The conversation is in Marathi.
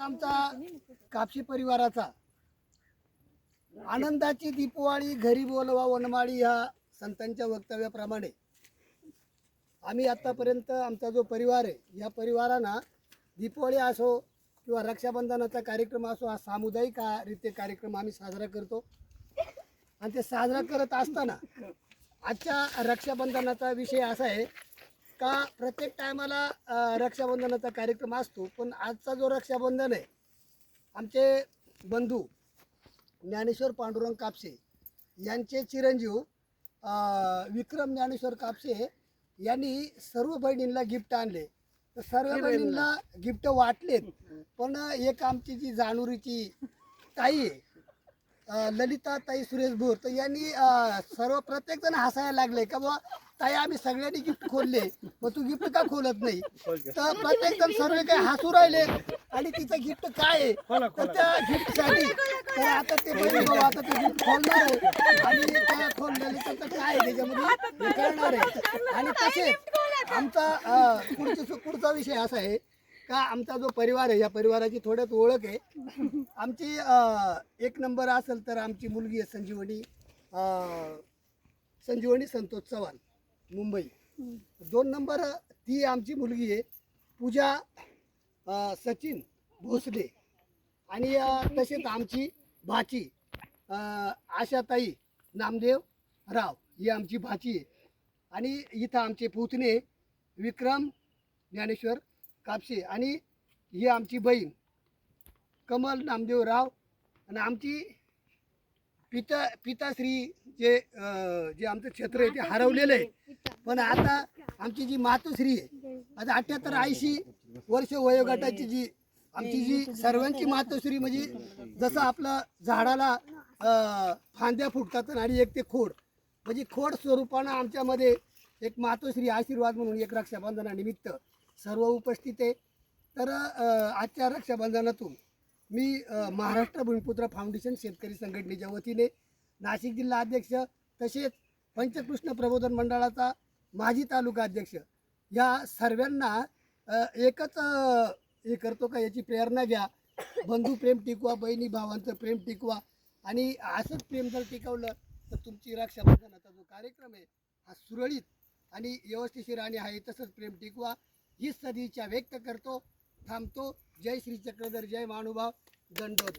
आमचा कापशी परिवाराचा. आनंदाची दीपवाळी घरी बोलवा वनमाळी ह्या संतांच्या वक्तव्याप्रमाणे. आम्ही आतापर्यंत आमचा जो परिवार आहे या परिवारांना दीपवाळी असो किंवा रक्षाबंधनाचा कार्यक्रम असो हा सामुदायिक हा रीते कार्यक्रम आम्ही साजरा करतो. आणि ते साजरा करत असताना आजच्या रक्षाबंधनाचा विषय असा आहे का प्रत्येक टायमाला रक्षाबंधनाचा कार्यक्रम असतो पण आजचा जो रक्षाबंधन आहे आमचे बंधू ज्ञानेश्वर पांडुरंग कापसे यांचे चिरंजीव विक्रम ज्ञानेश्वर कापसे यांनी सर्व बहिणींना गिफ्ट आणले. तर सर्व बहिणींना गिफ्ट वाटलेत पण एक आमची जी जाणुरीची ताई आहे ललिता ताई सुरेश भोर तर यांनी सर्व प्रत्येक जण हसायला लागले का बुवा ताई आम्ही सगळ्यांनी गिफ्ट खोलले. मग तू गिफ्ट का खोलत नाही? तर प्रत्येक जण सर्व काही हसू राहिले आणि तिचं गिफ्ट काय आहे? तर त्या गिफ्टसाठी तर आता ते बहीण भाऊ आता ते गिफ्ट खोलणार आहे. आणि त्या खोललेलं त्याचं काय आहे त्याच्यामध्ये? हे कळणार आहे. आणि तसेच आमचा पुढचे पुढचा विषय असा आहे का आमचा जो परिवार आहे या परिवाराची थोड्यात ओळख आहे. आमची एक नंबर असेल तर आमची मुलगी आहे संजीवनी संजीवनी संतोष चव्हाण. मुंबई. दोन नंबर ती आमची मुलगी आहे पूजा अ, सचिन भोसले. आणि अ, तसेच आमची भाची अ, आशाताई नामदेव राव ही आमची भाची आहे. आणि इथं आमचे पुतणे विक्रम ज्ञानेश्वर कापसे आणि ही आमची बहीण कमल नामदेव राव. आणि आमची पिता पिताश्री जे जे आमचं क्षेत्र आहे ते हरवलेलं आहे. पण आता आमची जी मातोश्री आहे आता अठ्याहत्तर ऐंशी वर्ष वयोगटाची जी आमची जी सर्वांची मातोश्री म्हणजे जसं आपलं झाडाला फांद्या फुटतात आणि एक ते खोड. म्हणजे खोड स्वरूपानं आमच्यामध्ये एक मातोश्री आशीर्वाद म्हणून एक रक्षाबंधनानिमित्त सर्व उपस्थित आहे. तर आजच्या रक्षाबंधनातून मी महाराष्ट्र भूमिपुत्र फाउंडेशन शेतकरी संघटनेच्या वतीने नाशिक जिल्हा अध्यक्ष तसेच पंचकृष्ण प्रबोधन मंडळाचा माजी तालुका अध्यक्ष या सर्वांना एकच हे करतो का याची प्रेरणा घ्या. बंधू प्रेम टिकवा बहिणी भावांचं प्रेम टिकवा आणि असंच प्रेम जर टिकवलं तर तुमची रक्षाबंधनाचा जो कार्यक्रम आहे हा सुरळीत आणि व्यवस्थिशीर आणि आहे तसंच प्रेम टिकवा. ही सदिच्छा व्यक्त करतो. थांबतो. जय श्री चक्रधर जय महानुभाव दंडोत